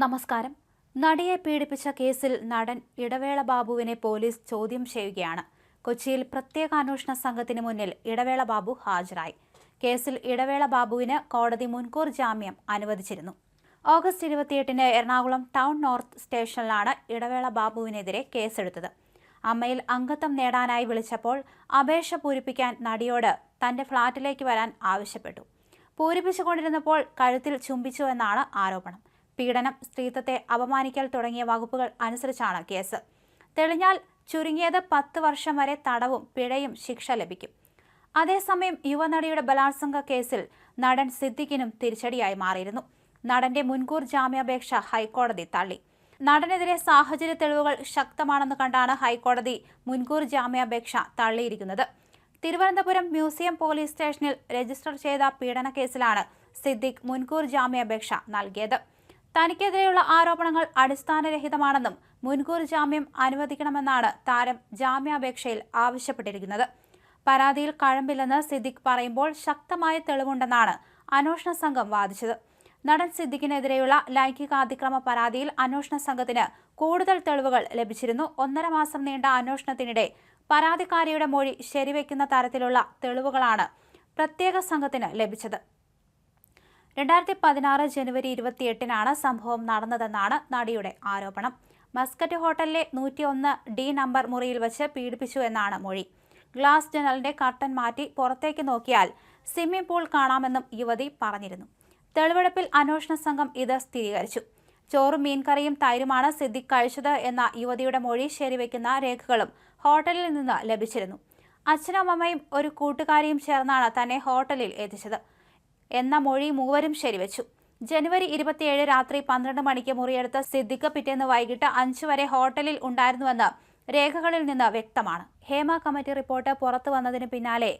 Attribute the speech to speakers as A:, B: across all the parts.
A: നമസ്കാരം. നടിയെ പീഡിപ്പിച്ച കേസിൽ നടൻ ഇടവേള ബാബുവിനെ പോലീസ് ചോദ്യം ചെയ്യുകയാണ്. കൊച്ചിയിൽ പ്രത്യേക അന്വേഷണ സംഘത്തിന് മുന്നിൽ ഇടവേള ബാബു ഹാജരായി. കേസിൽ ഇടവേള ബാബുവിന് കോടതി മുൻകൂർ ജാമ്യം അനുവദിച്ചിരുന്നു. ഓഗസ്റ്റ് ഇരുപത്തിയെട്ടിന് എറണാകുളം ടൗൺ നോർത്ത് സ്റ്റേഷനിലാണ് ഇടവേള ബാബുവിനെതിരെ കേസെടുത്തത്. അമ്മയിൽ അംഗത്വം നേടാനായി വിളിച്ചപ്പോൾ അപേക്ഷ പൂരിപ്പിക്കാൻ നടിയോട് തന്റെ ഫ്ളാറ്റിലേക്ക് വരാൻ ആവശ്യപ്പെട്ടു. പൂരിപ്പിച്ചുകൊണ്ടിരുന്നപ്പോൾ കഴുത്തിൽ ചുംബിച്ചുവെന്നാണ് ആരോപണം. പീഡനം സ്ത്രീത്വത്തെ അപമാനിക്കൽ തുടങ്ങിയ വകുപ്പുകൾ അനുസരിച്ചാണ് കേസ്. തെളിഞ്ഞാൽ ചുരുങ്ങിയത് പത്ത് വർഷം വരെ തടവും പിഴയും ശിക്ഷ ലഭിക്കും. അതേസമയം യുവനടിയുടെ ബലാത്സംഗ കേസിൽ നടൻ സിദ്ദിഖിനും തിരിച്ചടിയായി മാറിയിരുന്നു. നടന്റെ മുൻകൂർ ജാമ്യാപേക്ഷ ഹൈക്കോടതി തള്ളി. നടനെതിരെ സാഹചര്യ തെളിവുകൾ ശക്തമാണെന്ന് കണ്ടാണ് ഹൈക്കോടതി മുൻകൂർ ജാമ്യാപേക്ഷ തള്ളിയിരിക്കുന്നത്. തിരുവനന്തപുരം മ്യൂസിയം പോലീസ് സ്റ്റേഷനിൽ രജിസ്റ്റർ ചെയ്ത പീഡന കേസിലാണ് സിദ്ദിഖ് മുൻകൂർ ജാമ്യാപേക്ഷ നൽകിയത്. തനിക്കെതിരെയുള്ള ആരോപണങ്ങൾ അടിസ്ഥാനരഹിതമാണെന്നും മുൻകൂർ ജാമ്യം അനുവദിക്കണമെന്നാണ് താരം ജാമ്യാപേക്ഷയിൽ ആവശ്യപ്പെട്ടിരിക്കുന്നത്. പരാതിയിൽ കഴമ്പില്ലെന്ന് സിദ്ദിഖ് പറയുമ്പോൾ ശക്തമായ തെളിവുണ്ടെന്നാണ് അന്വേഷണ സംഘം വാദിച്ചത്. നടൻ സിദ്ദിഖിനെതിരെയുള്ള ലൈംഗികാതിക്രമ പരാതിയിൽ അന്വേഷണ സംഘത്തിന് കൂടുതൽ തെളിവുകൾ ലഭിച്ചിരുന്നു. ഒന്നര മാസം നീണ്ട അന്വേഷണത്തിനിടെ പരാതിക്കാരിയുടെ മൊഴി ശരിവെക്കുന്ന തരത്തിലുള്ള തെളിവുകളാണ് പ്രത്യേക സംഘത്തിന് ലഭിച്ചത്. രണ്ടായിരത്തി പതിനാറ് ജനുവരി ഇരുപത്തിയെട്ടിനാണ് സംഭവം നടന്നതെന്നാണ് നടിയുടെ ആരോപണം. മസ്കറ്റ് ഹോട്ടലിലെ നൂറ്റി ഒന്ന് ഡി നമ്പർ മുറിയിൽ വെച്ച് പീഡിപ്പിച്ചു എന്നാണ് മൊഴി. ഗ്ലാസ് ജനലിന്റെ കർട്ടൻ മാറ്റി പുറത്തേക്ക് നോക്കിയാൽ സ്വിമ്മിംഗ് പൂൾ കാണാമെന്നും യുവതി പറഞ്ഞിരുന്നു. തെളിവെടുപ്പിൽ അന്വേഷണ സംഘം ഇത് സ്ഥിരീകരിച്ചു. ചോറും മീൻകറിയും തൈരുമാണ് സിദ്ദിഖ് കഴിച്ചത് എന്ന യുവതിയുടെ മൊഴി ശരിവെക്കുന്ന രേഖകളും ഹോട്ടലിൽ നിന്ന് ലഭിച്ചിരുന്നു. അച്ഛനും അമ്മയും ഒരു കൂട്ടുകാരിയും ചേർന്നാണ് തന്നെ ഹോട്ടലിൽ എത്തിച്ചത്. എന്ന മൊഴി മൂവരും ശരിവച്ചു. ജനുവരി ഇരുപത്തിയേഴ് രാത്രി പന്ത്രണ്ട് മണിക്ക് മുറിയെടുത്ത സിദ്ദിഖ് പിറ്റേന്ന് വൈകിട്ട് അഞ്ചു വരെ ഹോട്ടലിൽ ഉണ്ടായിരുന്നുവെന്ന് രേഖകളിൽ നിന്ന് വ്യക്തമാണ്. ഹേമ കമ്മിറ്റി റിപ്പോർട്ട് പുറത്തു വന്നതിന് പിന്നാലെ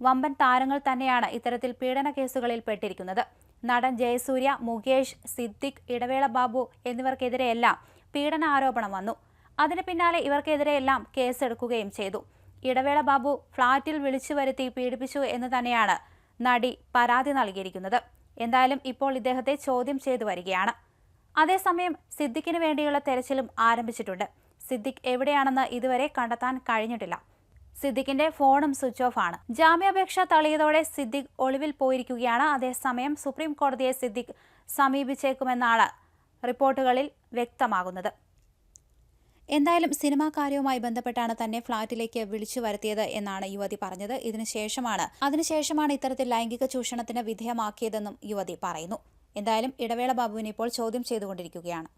A: വമ്പൻ താരങ്ങൾ തന്നെയാണ് ഇത്തരത്തിൽ പീഡന കേസുകളിൽ പെട്ടിരിക്കുന്നത്. നടൻ ജയസൂര്യ മുകേഷ് സിദ്ദിഖ് ഇടവേള ബാബു എന്നിവർക്കെതിരെയെല്ലാം പീഡന ആരോപണം വന്നു. അതിന് പിന്നാലെ ഇവർക്കെതിരെയെല്ലാം കേസെടുക്കുകയും ചെയ്തു. ഇടവേള ബാബു ഫ്ളാറ്റിൽ വിളിച്ചു വരുത്തി പീഡിപ്പിച്ചു എന്ന് തന്നെയാണ് നടി പരാതി നൽകിയിരിക്കുന്നത്. എന്തായാലും ഇപ്പോൾ ഇദ്ദേഹത്തെ ചോദ്യം ചെയ്തു വരികയാണ്. അതേസമയം സിദ്ദിഖിന് വേണ്ടിയുള്ള തെരച്ചിലും ആരംഭിച്ചിട്ടുണ്ട്. സിദ്ദിഖ് എവിടെയാണെന്ന് ഇതുവരെ കണ്ടെത്താൻ കഴിഞ്ഞിട്ടില്ല. സിദ്ദിഖിന്റെ ഫോണും സ്വിച്ച് ഓഫ് ആണ്. ജാമ്യാപേക്ഷ തള്ളിയതോടെ സിദ്ദിഖ് ഒളിവിൽ പോയിരിക്കുകയാണ്. അതേസമയം സുപ്രീം കോടതിയെ സിദ്ദിഖ് സമീപിച്ചേക്കുമെന്നാണ് റിപ്പോർട്ടുകളിൽ വ്യക്തമാകുന്നത്. എന്തായാലും സിനിമാ കാര്യവുമായി ബന്ധപ്പെട്ടാണ് തന്നെ ഫ്ളാറ്റിലേക്ക് വിളിച്ചു വരുത്തിയത് എന്നാണ് യുവതി പറഞ്ഞത്. ഇതിനുശേഷമാണ് അതിനുശേഷമാണ് ഇത്തരത്തിൽ ലൈംഗിക ചൂഷണത്തിന് വിധേയമാക്കിയതെന്നും യുവതി പറയുന്നു. എന്തായാലും ഇടവേള ബാബുവിനെ ഇപ്പോൾ ചോദ്യം ചെയ്തുകൊണ്ടിരിക്കുകയാണ്.